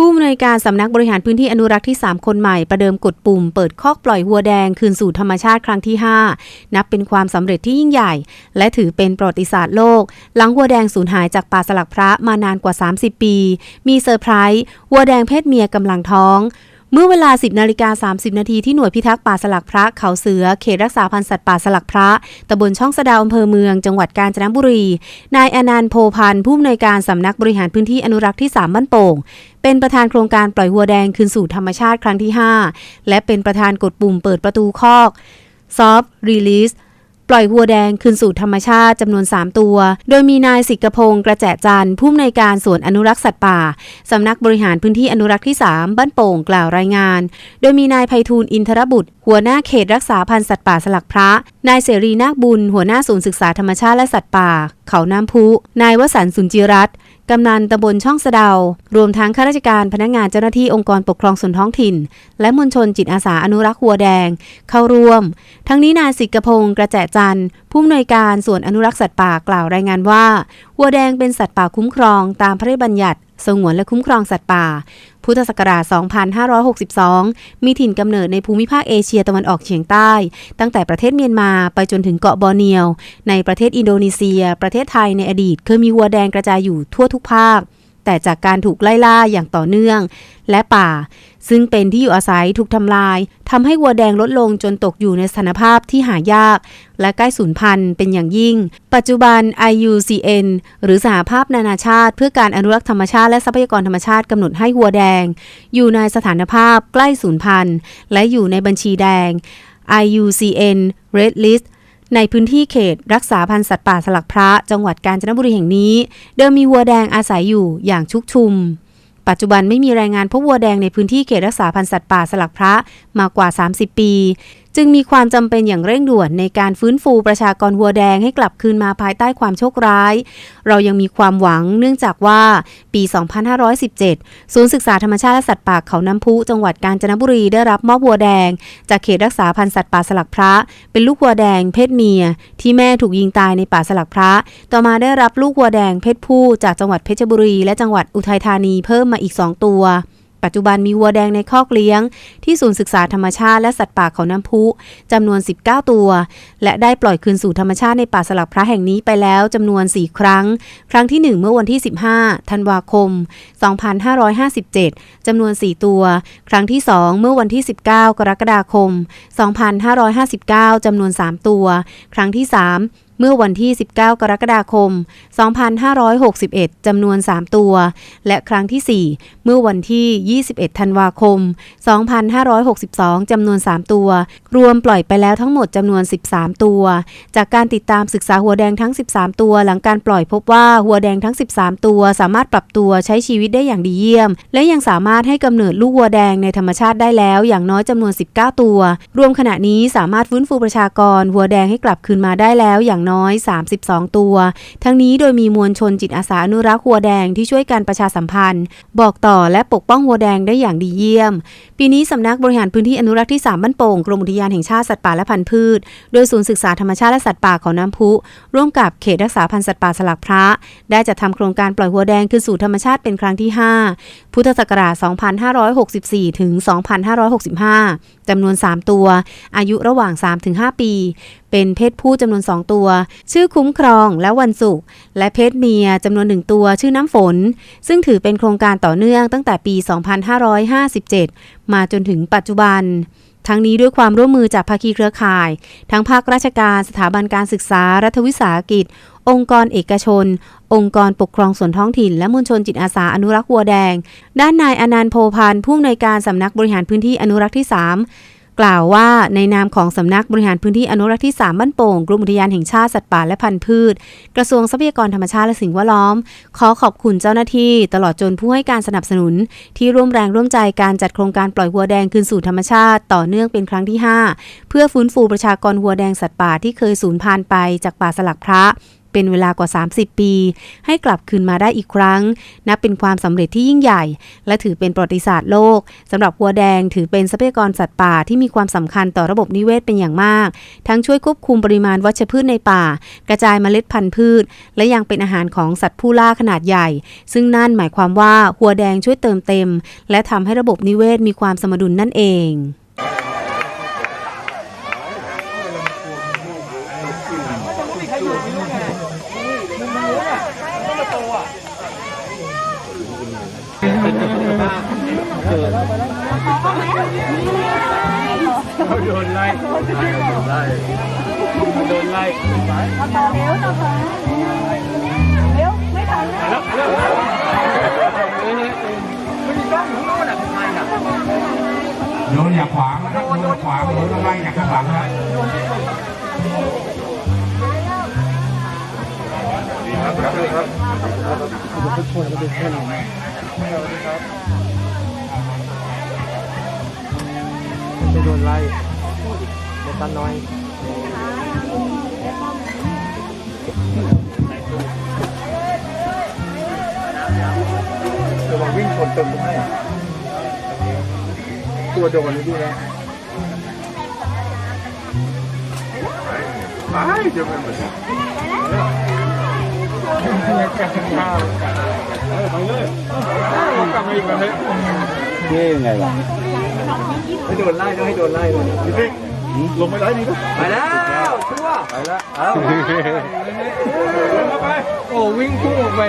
ผู้มนุยการสำนักบริหารพื้นที่อนุรักษ์ที่ 3 คนใหม่ ประเดิมกดปุ่มเปิดคอกปล่อยวัวแดงคืนสู่ธรรมชาติครั้งที่ 5 นับเป็นความสำเร็จที่ยิ่งใหญ่ และถือเป็นประวัติศาสตร์โลก หลังวัวแดงสูญหายจากป่าสลักพระมานานกว่า 30 ปี มีเซอร์ไพรส์วัวแดงเพศเมียกำลังท้อง เมื่อเวลา 10นาฬิกา30 นาทีที่หน่วยพิทักษ์ป่าสลักพระเขาเสือเขตรักษาพันธุ์สัตว์ป่าสลักพระตำบลช่องสะดาวอำเภอเมืองจังหวัดกาญจนบุรี นายอนันต์โพพันธ์ผู้อำนวยการสำนักบริหารพื้นที่อนุรักษ์ที่ 3 บ้านโป่ง เป็นประธานโครงการปล่อยวัวแดงคืนสู่ธรรมชาติครั้งที่ 5 และเป็นประธานกดปุ่มเปิดประตูคอกซอฟต์รีลิส ปล่อยวัวแดงคืนสู่ธรรมชาติจำนวน 3 ตัว โดยมีนายสิกพงศ์กระแจจันทร์ผู้อำนวยการสวนอนุรักษ์สัตว์ป่าสำนักบริหารพื้นที่อนุรักษ์ที่ 3 บ้านโป่งกล่าวรายงาน โดยมีนายไพฑูรย์อินทรบุตร หัวหน้าเขตรักษาพันธุ์สัตว์ป่าสลักพระ นายเสรีนาคบุญ หัวหน้าศูนย์ศึกษาธรรมชาติและสัตว์ป่า เขาน้ำพุ นายวสันต์สุนจิรัต กำนันตำบลช่องสะเดา รวมทั้งข้าราชการพนักงานเจ้าหน้าที่องค์กรปกครองส่วนท้องถิ่น และมวลชนจิตอาสาอนุรักษ์หัวแดง เข้าร่วม ทั้งนี้นายสิกพงศ์กระแจจันทร์ผู้อำนวยการส่วนอนุรักษ์สัตว์ป่ากล่าวรายงานว่าวัวแดงเป็นสัตว์ป่าคุ้มครองตามพระราชบัญญัติ สงวนและคุ้มครองสัตว์ป่า พุทธศักราช 2562 มีถิ่นกำเนิดในภูมิภาคเอเชียตะวันออกเฉียงใต้ ตั้งแต่ประเทศเมียนมาไปจนถึงเกาะบอร์เนียว ในประเทศอินโดนีเซีย ประเทศไทยในอดีตเคยมีวัวแดงกระจายอยู่ทั่วทุกภาค แต่จากการถูกไล่ล่าอย่างต่อเนื่อง และป่า ซึ่งเป็นที่อยู่อาศัยถูกทำลายทำให้วัวแดงลดลงจนตกอยู่ในสถานภาพที่หายาก และใกล้สูญพันธุ์เป็นอย่างยิ่ง ปัจจุบัน IUCN หรือสหภาพนานาชาติ เพื่อการอนุรักษ์ธรรมชาติและทรัพยากรธรรมชาติกำหนดให้วัวแดง อยู่ในสถานภาพใกล้สูญพันธุ์ และอยู่ในบัญชีแดง IUCN Red List ในพื้นที่เขตรักษาพันธุ์สัตว์ป่าสลักพระจังหวัดกาญจนบุรีแห่งนี้ เดิมมีวัวแดงอาศัยอยู่อย่างชุกชุม ปัจจุบันไม่มีรายงานพบวัวแดงในพื้นที่เขตรักษาพันธุ์สัตว์ป่าสลักพระมากว่า 30 ปี จึงมีความจำเป็นอย่างเร่งด่วนในการฟื้นฟูประชากรวัวแดงให้กลับคืนมาภายใต้ความโชคร้าย เรายังมีความหวังเนื่องจากว่าปี 2517 ศูนย์ศึกษาธรรมชาติและสัตว์ป่าเขาน้ำพุจังหวัดกาญจนบุรีได้รับมอบวัวแดง จากเขตรักษาพันธุ์สัตว์ป่าสลักพระ เป็นลูกวัวแดงเพศเมีย ที่แม่ถูกยิงตายในป่าสลักพระ ต่อมาได้รับลูกวัวแดงเพศผู้จากจังหวัดเพชรบุรี และจังหวัดอุทัยธานีเพิ่มมาอีก 2 ตัว ปัจจุบันมีวัวแดงในคอกเลี้ยง ที่ศูนย์ศึกษาธรรมชาติและสัตว์ป่าเขาน้ำพุจำนวน 19 ตัว และได้ปล่อยคืนสู่ธรรมชาติในป่าสลักพระแห่งนี้ไปแล้วจำนวน 4 ครั้ง ครั้งที่ 1 เมื่อวันที่ 15 ธันวาคม 2557จำนวน 4 ตัว ครั้งที่ 2 เมื่อวันที่ 19 กรกฎาคม 2559จำนวน 3 ตัว ครั้งที่ 3 เมื่อวันที่ 19 กรกฎาคม 2561 จำนวน 3 ตัว และครั้งที่ 4 เมื่อวันที่ 21 ธันวาคม 2562 จำนวน 3 ตัว รวมปล่อยไปแล้วทั้งหมดจำนวน 13 ตัว จากการติดตามศึกษาหัวแดงทั้ง 13 ตัว หลังการปล่อยพบว่าหัวแดงทั้ง 13 ตัว สามารถปรับตัวใช้ชีวิตได้อย่างดีเยี่ยม และยังสามารถให้กำเนิดลูกวัวแดงในธรรมชาติได้แล้ว อย่างน้อยจำนวน 19 ตัว รวมขณะนี้สามารถฟื้นฟูประชากรวัวแดงให้กลับคืนมาได้แล้วอย่างน้อย 32 ตัว ทั้งนี้โดยมีมวลชนจิตอาสาอนุรักษ์วัวแดงที่ช่วยกันประชาสัมพันธ์ บอกต่อและปกป้องวัวแดงได้อย่างดีเยี่ยม ปีนี้สำนักบริหารพื้นที่อนุรักษ์ที่ 3 บ้านโป่งกรมอุทยานแห่งชาติสัตว์ป่าและพันธุ์พืช โดยศูนย์ศึกษาธรรมชาติและสัตว์ป่าเขาน้ำพุ ร่วมกับเขตรักษาพันธุ์สัตว์ป่าสลักพระ ได้จัดทำโครงการปล่อยวัวแดงคืนสู่ธรรมชาติเป็นครั้งที่ 5 พุทธศักราช 2564 ถึง 2565 จำนวน 3 ตัว อายุระหว่าง 3-5 ปี เป็นเพศผู้จำนวน 2 ตัว ชื่อคุ้มครองและวันศุกร์และเพศเมียจำนวน 1 ตัว ชื่อน้ำฝน ซึ่งถือเป็นโครงการต่อเนื่องตั้งแต่ปี 2557 มาจนถึงปัจจุบันทั้งนี้ด้วยความร่วมมือจากภาคีเครือข่าย ทั้งภาคราชการ สถาบันการศึกษา รัฐวิสาหกิจ องค์กรเอกชน องค์กรปกครองส่วนท้องถิ่น และมวลชนจิตอาสาอนุรักษ์วัวแดง ด้านนายอนันต์โพพันธ์ผู้อำนวยการสำนักบริหารพื้นที่อนุรักษ์ที่ 3 กล่าวว่าในนามของสำนักบริหารพื้นที่อนุรักษ์ที่ 3 บ้านโป่งกรมอุทยานแห่งชาติสัตว์ป่าและพันธุ์พืช กระทรวงทรัพยากรธรรมชาติและสิ่งแวดล้อม ขอขอบคุณเจ้าหน้าที่ ตลอดจนผู้ให้การสนับสนุน ที่ร่วมแรงร่วมใจการจัดโครงการปล่อยวัวแดงคืนสู่ธรรมชาติต่อเนื่องเป็นครั้งที่ 5 เพื่อฟื้นฟูประชากรวัวแดงสัตว์ป่าที่เคยสูญพันธุ์ไปจากป่าสลักพระ เป็นเวลากว่า 30 ปี ให้กลับคืนมาได้อีกครั้ง นับเป็นความสำเร็จที่ยิ่งใหญ่ และถือเป็นประวัติศาสตร์โลกสำหรับวัวแดงถือเป็นทรัพยากรสัตว์ป่าที่มีความสำคัญต่อระบบนิเวศเป็นอย่างมาก ทั้งช่วยควบคุมปริมาณวัชพืชในป่า กระจายเมล็ดพันธุ์พืช และยังเป็นอาหารของสัตว์ผู้ล่าขนาดใหญ่ ซึ่งนั่นหมายความว่าหัวแดงช่วยเติมเต็ม และทำให้ระบบนิเวศมีความสมดุลนั่นเอง โดนไล่โดนไล่โดนไล่ต่อเร็วต่อต่อเร็วไม่ทันแล้วไม่มีกล้องอยู่ข้างโน้นอะทำไมอะโดนอย่าขวางนะครับโดนขวางโดนอะไรอย่าข้างหลังนะจะโดนไล่เด็กกันน้อยระวังวิ่งชนตึมให้ตัวโดนเลยพี่นะไปเดี๋ยวมันไปข้ไปเลยกลับมาอีกแล้วนี่ยังไงล่ะ ให้โดนไล่ต้องให้โดนไล่เลยพี่ปิ๊กลงไปไล่นี่ก็ไปแล้วชั่วไปแล้วเอ้าไปโอ้วิ่งพุ่งออกไป